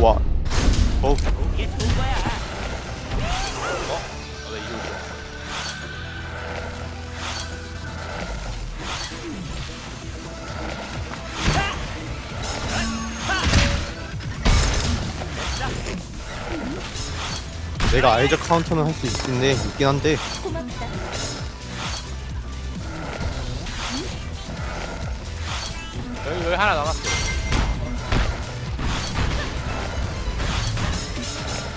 와. 어, 좋은 거야. 왜 이거 좋아? 내가 아이저 카운터는 할 수 있겠네. 있긴 한데. 여기 여기 하나 남았어.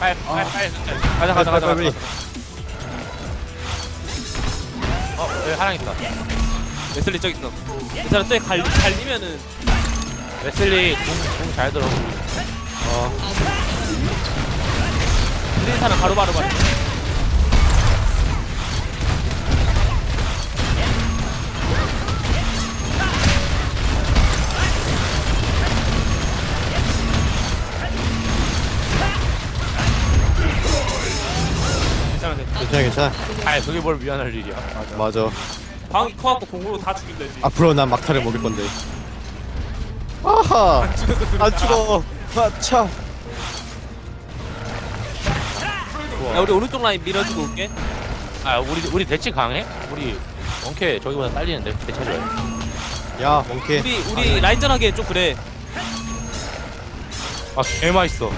빨리 빨리 빨리 가자 가자 가자 빨리, 가자. 어 여기 하나 있다. 웨슬리 저기 있어. 이 사람 저기 갈, 갈리면은 웨슬리 공공잘 들어. 어, 들리는 사람 바로바로 말해. 괜찮아, 괜찮아. 괜찮아, 괜찮아. 아 그게 뭘 미안할 일이야. 맞아. 맞아. 방이 커갖고 공으로 다 죽이면 되지. 앞으로 난 막타를 먹일 건데. 아하! 안 죽어! 아, 차! 야, 우리 오른쪽 라인 밀어주고 올게. 아 우리 우리 대치 강해? 우리 원캐 저기보다 딸리는데 대체줘야 야, 멍케. 우리, 우리 라인전 하기엔 좀 그래. 아 개 맛있어.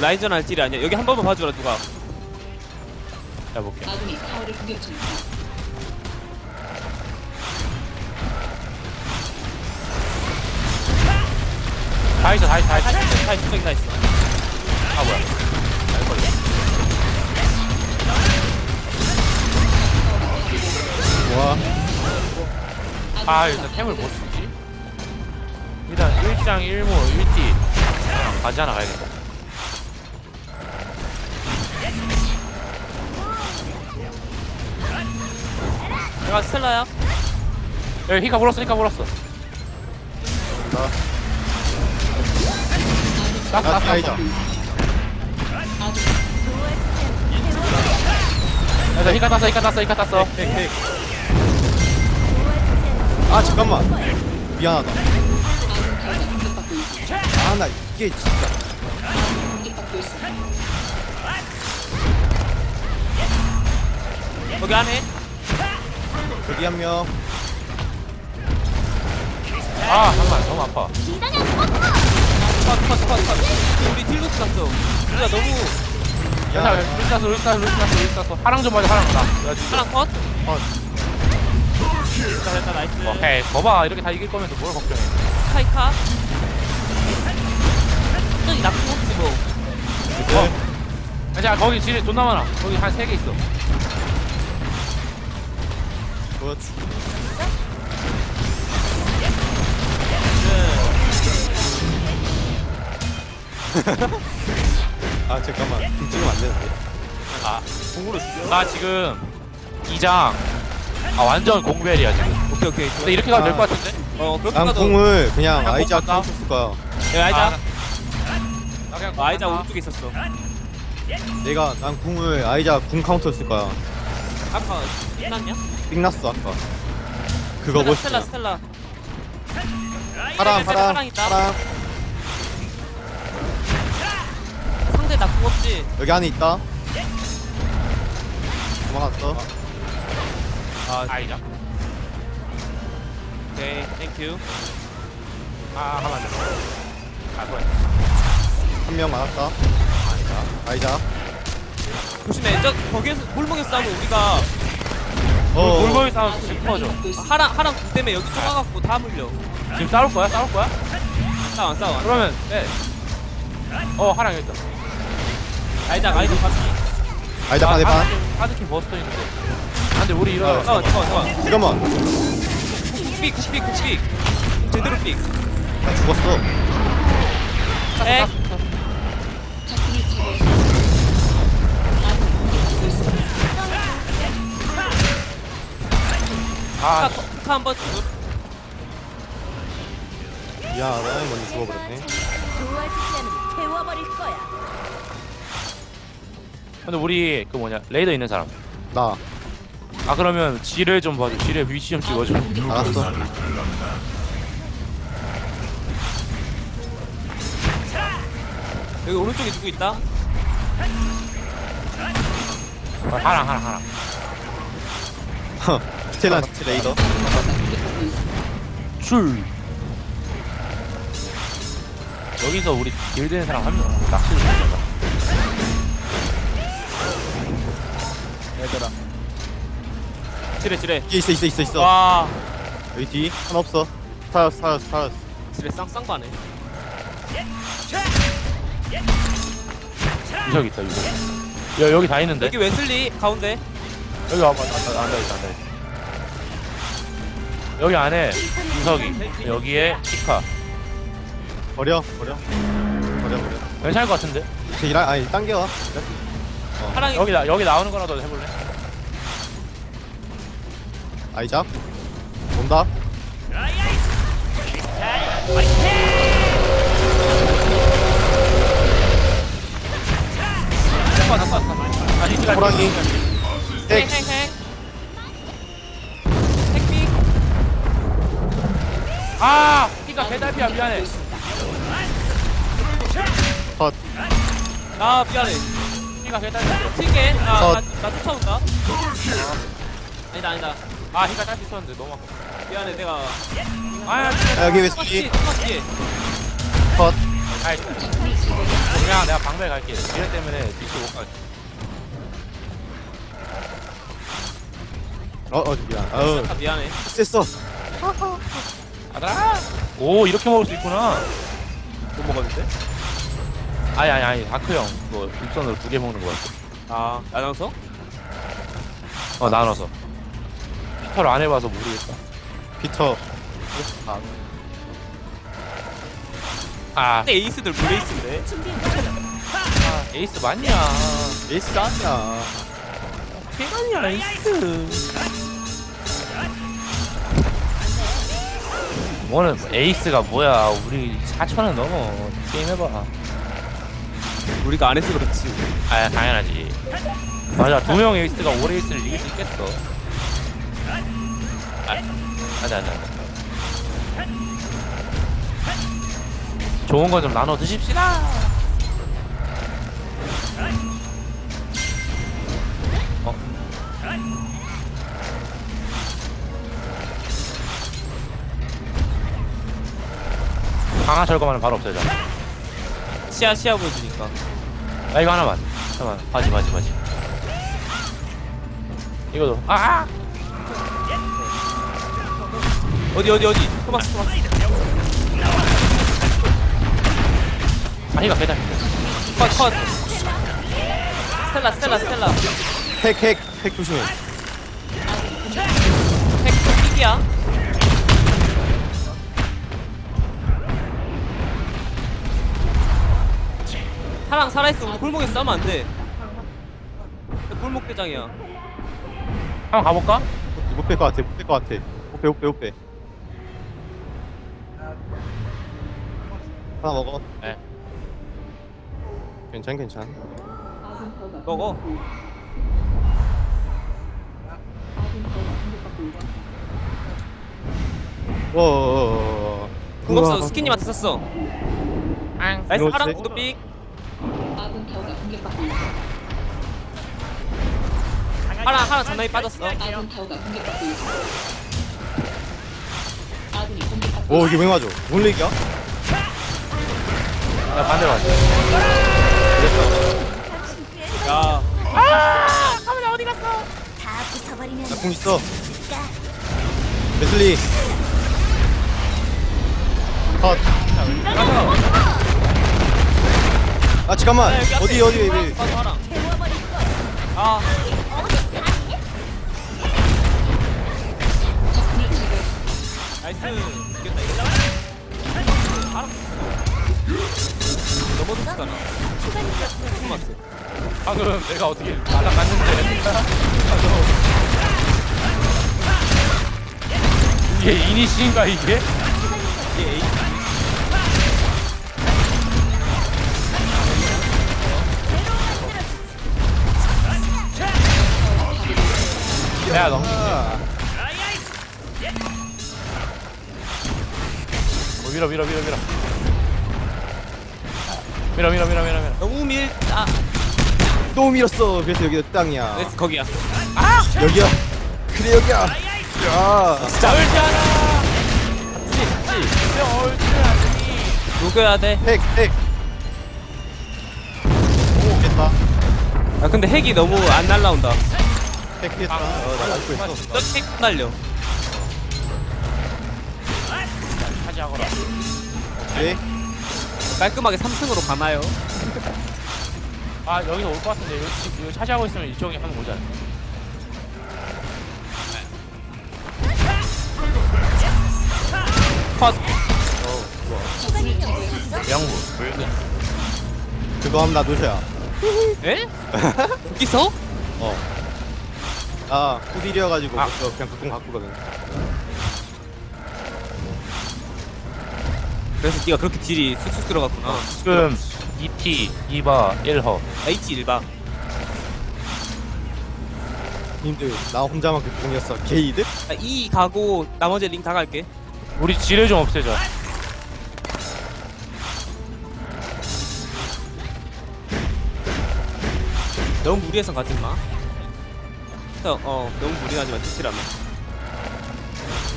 라인전 할 딜이 아니야. 여기 한 번만 봐주라, 누가. 자 볼게. 아군이 타워를 공격 중입니다. 다 있어 다 있어 다다 있어. 다 있어, 저기 다 있어. 아 뭐야? 잘 걸려. 와, 아 일단 템을 못 쓰지. 일단 1장 1모 1띠 바지 하나 가야겠다. 내가 스텔라야. 여기 히카 물었어 히카 물었어. 딱 야, 딱. 야, 히카 땄어 히카 땄어 히카 땄어. 아, 잠깐만. 미안하다. 아, 나 이게 진짜. 거기 안에. 여기 한 명. 아 잠깐 너무 아파. 컷, 컷, 컷, 컷. 우리 딜로스 갔어. 우리가 너무. 야, 야, 루시 땄어 루시 땄어 루시 땄어 루시 땄어. 하랑 좀 맞아 하랑 나. 야, 진짜. 하나 컷? 어. 됐다, 됐다, 나이스. 오케이 거봐 이렇게 다 이길 거면 뭘 걱정해. 카이카. 저기 나쁜 없지 뭐. 어. 자 거기 지뢰 존나 많아. 거기 한 세 개 있어. 굿. 아, 잠깐만. 좀 찍으면 안 되는데. 아 공으로 죽여? 나 지금 2장. 아 완전 공벨이야 지금. 오케이, 오케이. 근데 이렇게 가면 될것 같은데? 어, 그렇게 난 가도. 공을 그냥 그냥 아이자 공? 카운터 거야. 야, 아이자. 나 그냥 어, 아이자 공간다. 오른쪽에 있었어. 내가, 난 공을 아이자 궁 카운터 쓸 거야. 아까 끝났냐? 삑났어, 아까. 그거 뭐 스텔라. 스텔라. 파랑, 스텔라 파랑, 파랑 있다. 파랑. 상대 나쁜 없지. 여기 안에 있다. 도망갔어. 아, 아이자. 오케이, 땡큐. 아 하면 안 돼. 아 뭐야? 한명 많았다. 아이자. 조심해. 저 거기에서 골목에서 싸우면 우리가 어, 골목이 싸움 싶어져. 공격받고 있습니다. 하랑 하랑 궁 때문에 여기 좁아갖고 다 물려. 지금 싸울 거야? 싸울 거야? 싸워, 안 싸워. 그러면 네. 어 하랑 여기 있다. 아이자, 아이자 가비. 아이자 반대 반. 하드킨 버스터 있는데. 아, 근데 우리 이러. 싸워, 싸워, 싸워. 잠깐만. 빅, 빅, 빅. 제대로 빅. 나 죽었어. 백. 아 카, 카 한번 주고. 야, 나 먼저 죽어버렸네. 도와주지 않으면 태워버릴 거야. 근데 우리 그 뭐냐 레이더 있는 사람. 나. 아 그러면 지뢰 좀 봐줘 지뢰 위치 좀 찍어줘 알았어. 여기 오른쪽에 누구 있다? 아, 하나 하나 하나 스텔라 스텔 레이더. 공격받고 있습니다. 출 여기서 우리 길 되는 사람 한 명 낚시를 못한다 얘들아. 지뢰 지뢰. 뒤에 있어 있어 있어 있어. 와. 여기 뒤 하나 없어. 살았어 살았어 살았어. 지뢰 쌍쌍바네. 유석 있다 유석 야 여기 다 있는데 여기 웨슬리 가운데. 여기 와봐 앉아 앉아 있어 앉아 있어 여기 안에 유석이 여기에 치카 버려 버려. 버려 버려. 괜찮을 것 같은데 제 일할 아니 당겨. 파랑이 여기 나 여기 나오는 거라도 해볼래 아이작. 온다. 시간 호랑이. 핵. 행행 아 피가 개달피야 미안해 컷. 아 미안해. 피가 개달피 튀게. 아, 컷. 나, 나 쫓아온다. 아니다 아니다. 아 피가 딸수 있었는데 너무 아깝다 미안해 내가. 아야 아, 여기 웨스기. 토마스. 컷. 아이 그냥 내가 방배 갈게 지뢰 때문에 뒤치 못 갈게 어, 어, 미안. 아우, 아 미안해. 셌어. 아들아 오 이렇게 먹을 수 있구나 못 먹었는데? 아니 아니 아니 다크 형 그거 일선으로 두 개 먹는 거 같아 아 야광석? 어 나눠서 피터를 안 해봐서 모르겠다 피터. 아, 아, 근데 에이스들 블레이스인데. 아 에이스 맞냐 에이스 아니야. 개간이야 에이스 뭐는 에이스가 뭐야. 우리 4천원 넘어. 게임 해봐. 우리가 안 해서 그렇지. 아 당연하지. 맞아. 두 명 에이스가 올 에이스를 이길 수 있겠어. 아 아자 아자 좋은 거 좀 나눠 드십시다 강화 철거만은 바로 없어져 시야 시야 보여주니까. 아 이거 하나만 잠깐만 바지 바지 바지 이거도 아! 어디 어디 어디. 토마스 토마스. 아니가 배달 컷 컷. 스텔라 스텔라 스텔라. 핵, 핵, 핵 조심해. 핵 픽이야. 사랑 살아있어. 우리 골목에 싸면 안 돼. 골목 대장이야. 한번 가볼까? 못뺄것 같아, 못뺄것 같아. 못 빼, 못 빼, 못 빼. 하나 먹어. 네 괜찮, 괜찮. 먹어. 와. 궁금했어. 스키님한테 썼어. 나이스 그렇지. 사랑 구도 삑. 있습니다. 하나 하나 장난이 빠졌어. 아군 타워가 공격받고 있습니다. 아군이 공격받고 오, 이게 왜 맞아? 뭔 얘기야? 야 반대로 가자 야. 다 붙어버리면 나궁 있어. 웨슬리. 컷. 아, 잠깐만. 야, 여기 앞에 어디, 어디, 어디. 하나. 태워버릴 거야. 아. 적군을 제거했습니다. 나이스. 이겼다 이겼다. 알아. 넘어졌잖아. 토마스. 방금 내가 어떻게 날아갔는데 이게 이니시인가? 이게 넘길게. 어, 밀어 밀어 밀어 밀어. 밀어 밀어 밀어 밀어 밀어. 너무 밀. 아, 또 밀었어. 그래서 여기가 땅이야. 네, 거기야. 여기야. 그래 여기야. 야. 진짜 얼지 않아. 지 얼지 않으니. 녹여야 돼. 핵 핵. 오 됐다. 아, 근데 핵이 너무 안 날라온다. 핵 피했다. 어나 알고 있어. 날려. 차지하거라. 오케이. 깔끔하게 3승으로 가나요? 아 여기서 올 것 같은데 이거, 지- 이거 차지하고 있으면 이쪽에 한번 오자. 컷. 붉은. 그거 하면 나 노셔야. 에? 여기서? 어. 나 후딜이어가지고 아. 그거 그냥 가끔 바꾸거든. 그래서 네가 그렇게 딜이 쑥쑥 들어갔구나. 지금 2T 2바 1허. H 1바. 님들 나 혼자만 그 공이었어. 게이드? 아, E 가고 나머지 링 다 갈게. 우리 지뢰 좀 없애줘. 너무 무리해서 가지 마. 어, 어 너무 무리하지 마. 티치라면.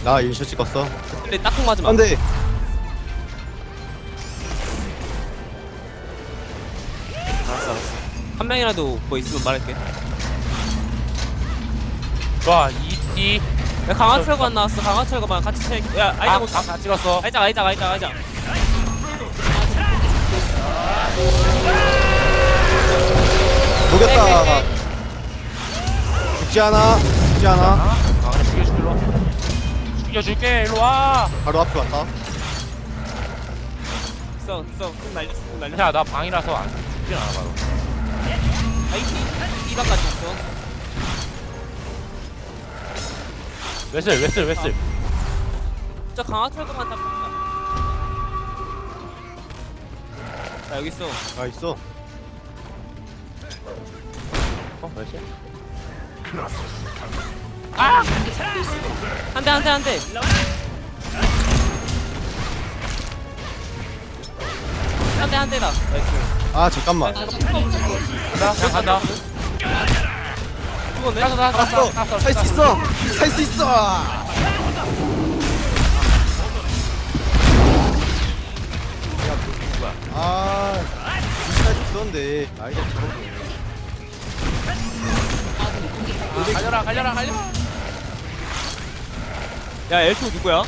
나 인쇼 찍었어. 근데 딱통 맞으면 안 안돼. 알았어, 알았어. 한 명이라도 뭐 있으면 말할게. 좋아 2T. 야, 강화철거 안 나왔어. 강화철거만 같이 체. 야, 아이자 아, 못. 다, 다 찍었어. 아이자, 아이자, 아이자, 아이자. 녹였다. 죽지 않아. 죽지 않아. 아 그래 죽여줄게 일로 와. 죽여줄게 일로 와. 바로 앞에 왔다. 있어, 있어. 좀 날렸어, 좀 날렸어. 야 나 방이라서 안 죽진 않아 바로. 아이티, 이방까지 있어. 웨슬 웨슬 웨슬. 진짜 강화철거만 다 뽑자. 자, 여기 있어. 아 있어. 어 웨슬? 한 대, 한 대, 한 대. 한 대, 한 대다. 나이스. 아 잠깐만. 아 간다 그냥 간다. 죽었네? 땄어. 살수 있어. 살 수 있어. 아, 진짜 있었는데 아이가 저런데. 갈려라 갈려라 갈려. 야, 엘통 누구야?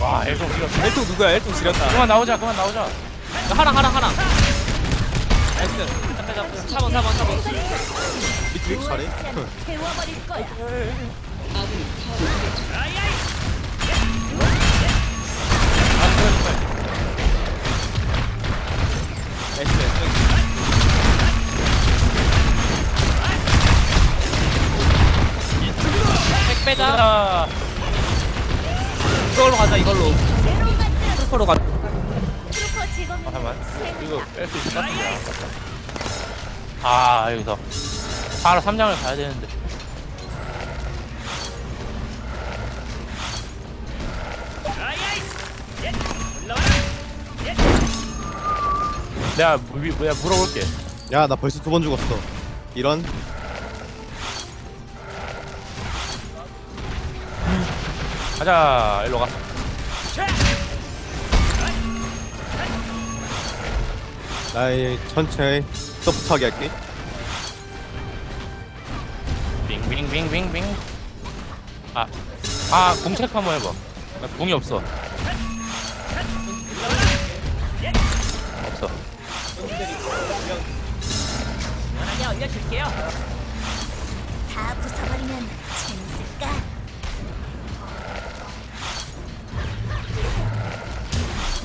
와 애송 밀었어. 엘통 누구야? 엘통 지렸다. 그만 나오자 그만 나오자. 야, 하랑, 하랑, 하랑. 나이스. 잡자, 잡자. 4번, 4번, 4번. 밑에 왜 이렇게 잘해? 거야. 중. 아 그래 나이스, 빼자. 자. 이걸로 가자, 이걸로. 풀포로 가자. 제거면 잠깐만 이거 뺄 수 있을 것 같은데 아 여기서 바로 3장을 가야 되는데 내가 물, 내가 물어볼게 야, 나 벌써 두 번 죽었어. 이런. 가자 일로 가 나의 천천히 서프트하게 할게. 빙빙빙빙빙 아, 아, 공책 한번 해봐. 나 궁이 없어. 없어. 다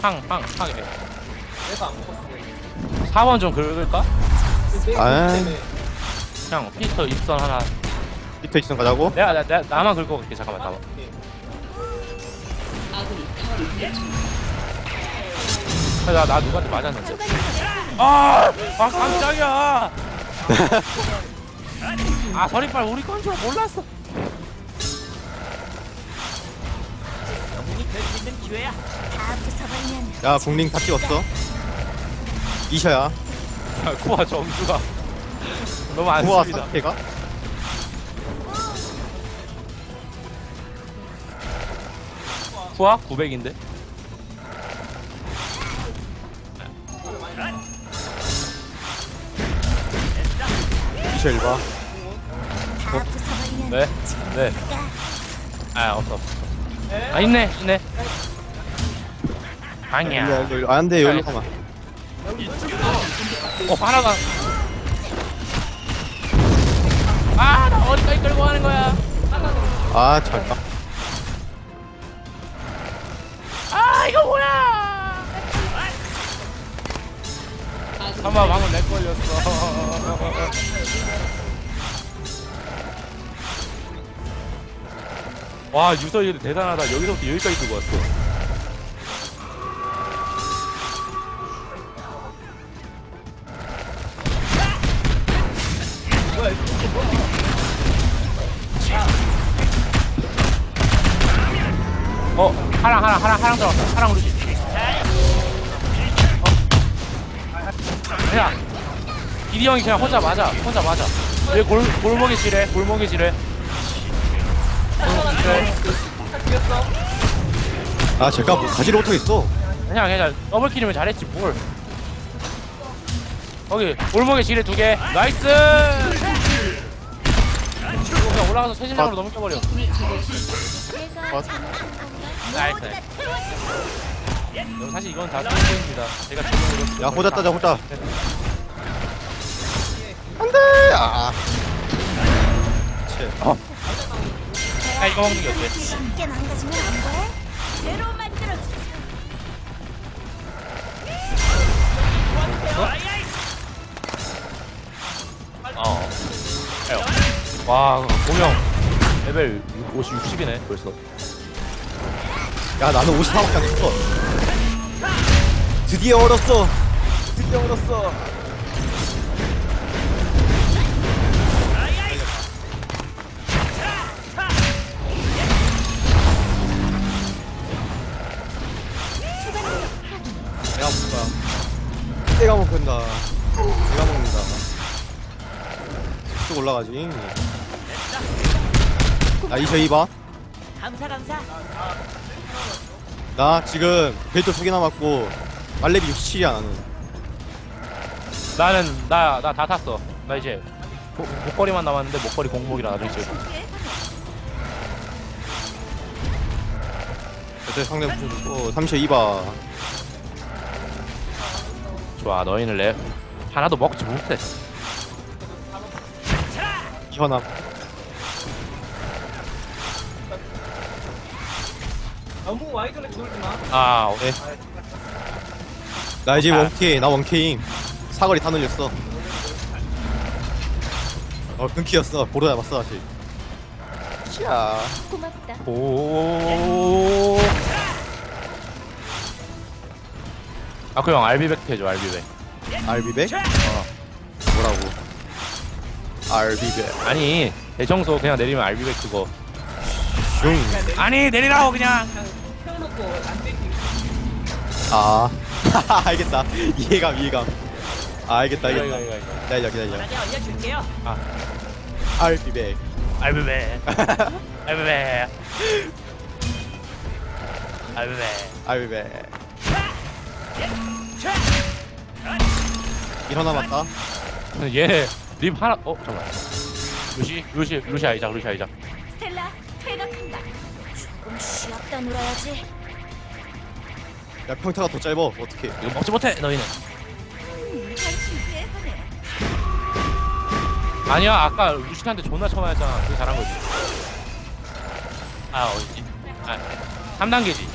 황, 황, 황이 돼. 내가 안 먹었어. 4번 좀 긁을까? 아. 그냥 피터 입선 하나. 밑에 있으면 가자고? 내가, 나, 나, 나만 긁고 갈게. 잠깐만, 나만. 아, 나, 나 누구한테 맞았는데. 아! 아, 깜짝이야! 아, 서리빨 우리 건 줄 몰랐어. 영웅이 될수 있는 기회야. 공링 다 찍었어 이셔야 쿠아 점수가 너무 안 구와 씁니다. 상태가 쿠아 900인데. 이셔 일봐 네. 네. 아 없어 없어. 아 있네 있네. 아니야. 일로 일로 안돼 여기로 가마 어 하나가. 아 나 어디까지 끌고 가는 거야? 아 잘까 아 이거 뭐야? 잠깐만 방금 렉 걸렸어. 와 유서 이거 대단하다. 여기서부터 여기까지 들고 왔어. 어 하랑 하랑 하랑 하랑 들어갔다. 하랑 루시. 어. 야 이리 형이 그냥 혼자 맞아. 혼자 맞아. 얘 골, 골목이 지래. 골목이 지래. 아 제가 뭐 가지를 못하겠어 그냥 그냥 더블킬이면 잘했지 뭘 거기 골목에 지뢰 두개 나이스 그냥 올라가서 최신장으로 넘겨버려 어. 건가? 나이스. 여러분, 사실 이건 다 소모입니다 제가 야 호자 따자 호자 안돼 아 치. 야 이거 먹는 게 어때? 쉽게 망가지면 안 돼. 새로 만들어 주세요. 어 에요 와 공영 레벨 50, 60이네 벌써 야 나는 54밖에 안 했어. 드디어 얼었어. 드디어 얼었어. 내가 먹다 내가 먹는다 내가 먹는다. 쑥 올라가지. 나 이셔 이봐. 감사 감사. 나 지금 벨트 두 개 남았고 말렙이 67이야 나는. 나는 나 나 다 탔어. 나 이제 목- 목걸이만 남았는데 목걸이 공목이라 나중에 지금 벨트 상대 붙여주고 32바 좋아 너희는 랩 하나도 먹지 못해 이현아 너무 와이드를 죽을지 마. 아 어, 네. 나 이제 아. 원케이 나 원케임 사거리 다 늘렸어 어 끊기였어 보러 잡았어 다시 야 고맙다. 오. 아그 형 알비백 해줘 알비백 알비백? 어 뭐라고 알비백 아니 대청소 그냥 내리면 알비백 그거 슝 아니 내리라고 그냥. 태워놓고 안 땡기. 아. 알겠다. 이해감 이해감. 아 알겠다 알겠다. 이거 이거 이거 기다려 기다려. 나중에 알려줄게요. 아. 알비백 알비백 알비백 알비백 알비백 일어나 맞다. 얘립 하나 어 잠깐만. 루시 루시 루시 아이작 루시 아이작 쉬었다 놀아야지. 야 평타가 더 짧어 어떡해. 이거 먹지 못해 너희는. 음. 아니야 아까 루시한테 존나 쳐맞았잖아. 되게 잘한 거지. 아 어디지 아 3단계지.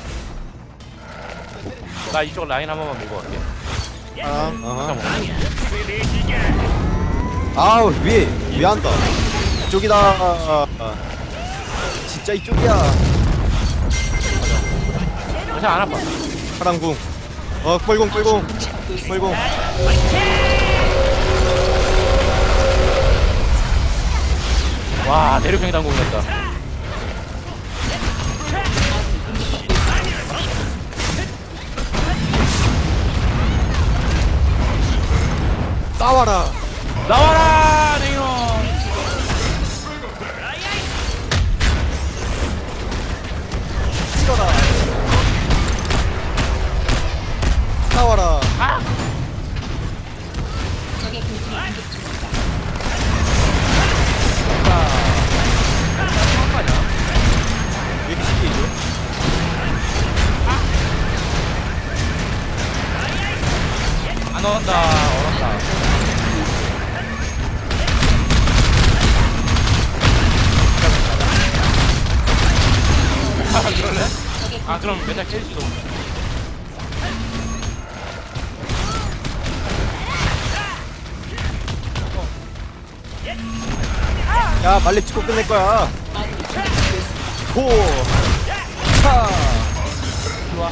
나 이쪽 라인 한 번만 밀고 갈게. 아, 잠깐만 아우 위에 위에 한다. 이쪽이다. 진짜 이쪽이야 아직 안 아파. 파랑궁. 어, 뻘공, 뻘공. 뻘공. 와, 대륙형 당공 됐다. 나와라! 나와라! 중입니다. 왜 이렇게 쉽게 이겨? 안 온다 얼었다 아 그럴래? 아 그럼 메탈 깰지도 야 빨리 찍고 끝낼 거야 호! 차! 좋아